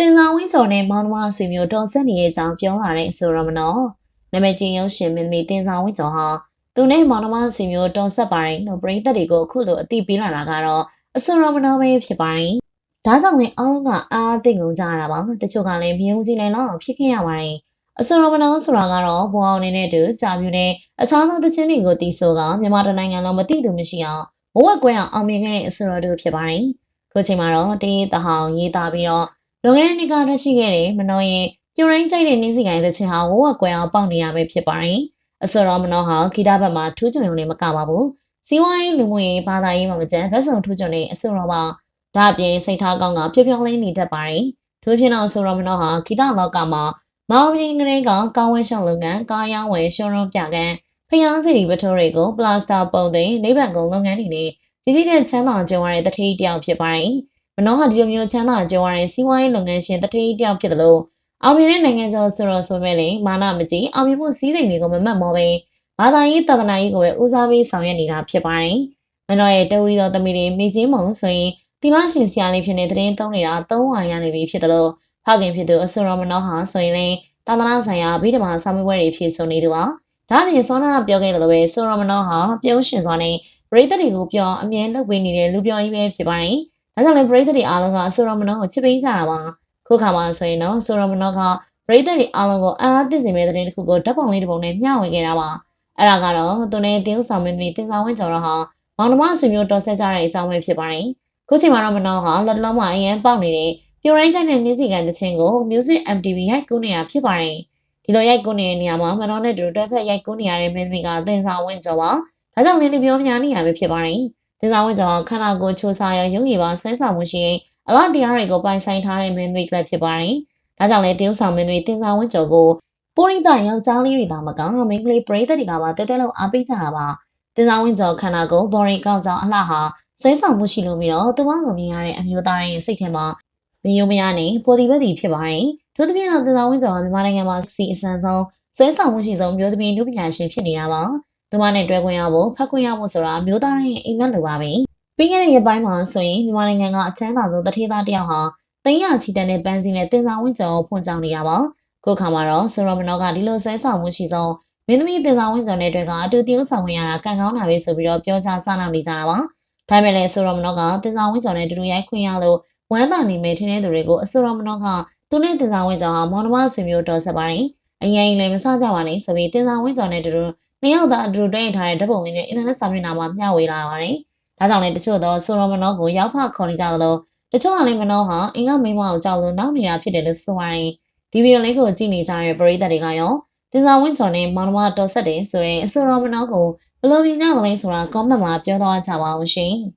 တင်ဆောင်ဝင်းကျော်နဲ့မောင်နှမဆွေမျိုးတော်ဆက်နေတဲ့အကြောင်းပြောလာတဲ့အဆိုရမနော်နာမည်ကြီးရုံးရှင်မင်းမီတင်ဆောင်ဝင်းကျော်ဟာသူနဲ့မောင်နှမဆွေမျိုးတော်ဆက်ပါတယ်လို့ပြည်သက်တွေကိုအခုလိုအသိပေးလာတာကတော့အဆိုရမနော်ပဲဖြစ်ပါတယ်ဒါကြောင့်လည်းအားလုံးကအားအသိကုန်ကြရတာပါတချို့ကလည်းမြုံကြည့်နိုင်တော့ဖြစ်ခဲ့ရပါတယ်အဆိုရမနော်ဆိုတာကတော့ဘောအောင်နေနဲ့တူကြာပြူနဲ့အခြားသောတခြင်းတွေကိုတီးဆိုကမြန်မာတိုင်းနိုင်ငံလုံးမသိသူမရှိအောင်ဘဝကွဲအောင်အောင်မြင်ခဲ့တဲ့အဆိုရတို့ဖြစ်ပါတယ်ခုချိန်မှာတော့တေးတဟောင်ရေးသားပြီးတော့ လွန်ခဲ့တဲ့နှစ်ကတရှိခဲ့တဲ့မနောရဲ့ပြိုရင်းကြိုက်တဲ့နင်းစီကိုင်းတဲ့ချင်းဟာဝဝကွယ်အောင်ပေါက်နေရပဲဖြစ်ပါတယ်။အစောတော်မနောဟာဂီတဘက်မှာထူးချွန်ရုံနဲ့မကပါဘူး။စီဝိုင်းလူမှုရေးဘာသာရေးမှာမကျန်ဘက်ဆောင်ထူးချွန်တဲ့အစောတော်ပါဒါအပြင်စိတ်ထားကောင်းကဖြောဖြောလေးနေတတ်ပါတယ်။ထို့ဖြစ်တော့အစောတော်မနောဟာဂီတလောကမှာမောင်ရင်ကလေးကကောင်းဝဲရှောင်းလုပ်ငန်းကားရောင်းဝယ်ရှုံးရုံးပြကန်းဖျားစီရီပထိုးတွေကိုပလတ်စတာပုံသိနေဗန်ကုံလုပ်ငန်းတွေနဲ့ကြီးကြီးတဲ့ချမ်းသာကြုံရတဲ့တတိတယောက်ဖြစ်ပါတယ်။ မနောဟာဒီလိုမျိုးချမ်းသာကြွားတဲ့စီးပွားရေးလုပ်ငန်းရှင်တထိပ်တယောက်ဖြစ်တယ်လို့အောင်မြင်တဲ့နိုင်ငံကျော်ဆိုတော့ဆိုမဲ့လေမာနမကြီးအောင်မြင်မှုစည်းစိမ်တွေကိုမမတ်မောပဲဘာသာရေးသာသနာရေးကိုပဲဦးစားပေးဆောင်ရွက်နေတာဖြစ်ပါတယ်။မနောရဲ့တဝီတော်သမီးတွေမိချင်းမုံဆိုရင်ဒီမရှင်ဆရာလေးဖြစ်နေတဲ့သုံးနေတာသုံးဝါရနေပြီဖြစ်တယ်လို့ဖခင်ဖြစ်သူအဆိုတော်မနောဟာဆိုရင်လေသာသနာဆိုင်ရာဗိဓမာစာမေးပွဲတွေဖြစ်ဆိုနေသူပါ။ဒါ့အပြင်စောနာကပြောခဲ့တယ်လို့ပဲဆိုတော်မနောဟာပြုံးရှင်စွာနဲ့ပရိသတ်တွေကိုပြောအမြဲလုပ်ပေးနေတဲ့လူပြောကြီးပဲဖြစ်ပါတယ်။ ဒါကြောင့်လည်းပရိသတ်တွေအားလုံးကဆိုရမနောကိုချစ်ပေးကြတာပါခုခါမှာဆိုရင်တော့ဆိုရမနောကပရိသတ်တွေအားလုံးကိုအားအသင့်စေမဲ့တဲ့တဲ့တစ်ခုကိုဓာတ်ပုံလေးတစ်ပုံနဲ့မျှဝေခဲ့တာပါအဲ့ဒါကတော့သူနဲ့တင်းဆောင်မင်းသမီးတင်ဆောင်ဝင်းကျော်တော့ဟာမောင်နှမဆွေမျိုးတော်ဆက်ကြတဲ့အကြောင်းပဲဖြစ်ပါတယ်ခုချိန်မှာတော့မနောဟာလက်လုံးမအရင်ပေါက်နေတဲ့ပြိုရိုင်းချိုင်တဲ့မြင်းစီကန်တခြင်းကို Music MTV ရိုက်ကူးနေတာဖြစ်ပါတယ်ဒီလိုရိုက်ကူးနေတဲ့နေရာမှာမနောနဲ့တူတွဲဖက်ရိုက်ကူးနေရတဲ့မင်းသမီးကတင်ဆောင်ဝင်းကျော်ပါဒါကြောင့်လည်းပြောများနေရပဲဖြစ်ပါတယ် တင်ဆောင်ဝင်းကျော်ခန္ဓာကိုယ်ချိုးစားရရုံရည်ပါဆွဲဆောင်မှုရှိရင်အလားတရားတွေကိုပိုင်ဆိုင်ထားတဲ့မင်းတွေလည်းဖြစ်ပါတယ်။ဒါကြောင့်လည်းတရုတ်ဆောင်မင်းတွေတင်ဆောင်ဝင်းကျော်ကိုပိုရိသယောက်ျားလေးတွေသာမကမင်းကလေးပရိသတ်တွေကပါတဲတဲလောက်အားပေးကြတာပါ။တင်ဆောင်ဝင်းကျော်ခန္ဓာကိုယ်ဘော်ရီကောက်ကြောင်အလှဟာဆွဲဆောင်မှုရှိလို့ပြီးတော့သူမကိုမြင်ရတဲ့အမျိုးသားရဲ့စိတ်ထဲမှာမယုံမရနဲ့ပေါ်ဒီပတ်တီဖြစ်ပါတယ်။ထို့သဖြင့်တော့တင်ဆောင်ဝင်းကျော်ကမြန်မာနိုင်ငံမှာစီအစံဆုံးဆွဲဆောင်မှုရှိဆုံးမျိုးသမီးလူပညာရှင်ဖြစ်နေတာပါ။ သူမနဲ့တွဲခွင့်ရဖို့ဖတ်ခွင့်ရဖို့ဆိုတာမျိုးသားရဲ့အိမ်မက်လိုပါပဲ။ပြီးခဲ့တဲ့ရက်ပိုင်းမှာဆိုရင်မြန်မာနိုင်ငံကအချမ်းသာဆုံးတထေးသားတယောက်ဟာသိန်းရချီတန်တဲ့ပန်းစည်းနဲ့တင်ဆောင်ဝင်းကျော်ကိုဖွင့်ကြောင်းနေတာပါ။ခုခါမှာတော့ဆိုရမနောကဒီလိုဆွဲဆောင်မှုရှိဆုံးမင်းသမီးတင်ဆောင်ဝင်းကျော်နဲ့တွေ့ကအတူတရုပ်ဆောင်ဝင်ရတာကံကောင်းတာပဲဆိုပြီးတော့ပြောကြားစနာနေကြတာပါ။ဒါပေမဲ့လည်းဆိုရမနောကတင်ဆောင်ဝင်းကျော်နဲ့တူတူရိုက်ခွင့်ရလို့ဝမ်းသာနေမယ်ထင်တဲ့သူတွေကိုအဆိုရမနောကသူနဲ့တင်ဆောင်ဝင်းကျော်ဟာမောင်နှမဆွေမျိုးတော်ဆက်ပါတယ်။အရင်လည်းမစကြပါနဲ့ဆိုပြီးတင်ဆောင်ဝင်းကျော်နဲ့တူတူ နှစ်ယောက်သာအတူတွေ့ထားတဲ့ဓာတ်ပုံလေးနဲ့အင်တာနက်စာမျက်နှာမှာမျှဝေလာပါတယ်။ဒါကြောင့်လည်းတချို့သောဆိုရမနောကိုရောက်ဖခေါ်နေကြသလိုတချို့ကလည်းမနောဟာအင်္ဂမိမကိုကြောက်လို့နောက်နေတာဖြစ်တယ်လို့ဆိုရရင်ဒီဗီဒီယိုလေးကိုကြည့်နေကြတဲ့ပရိသတ်တွေကရောတင်စာဝင်းကျော်နဲ့မောင်နှမတော်ဆက်တယ်ဆိုရင်အဆိုရမနောကိုဘယ်လိုမြင်ကြမလဲဆိုတာ comment မှာပြောသွားကြပါဦးရှင်။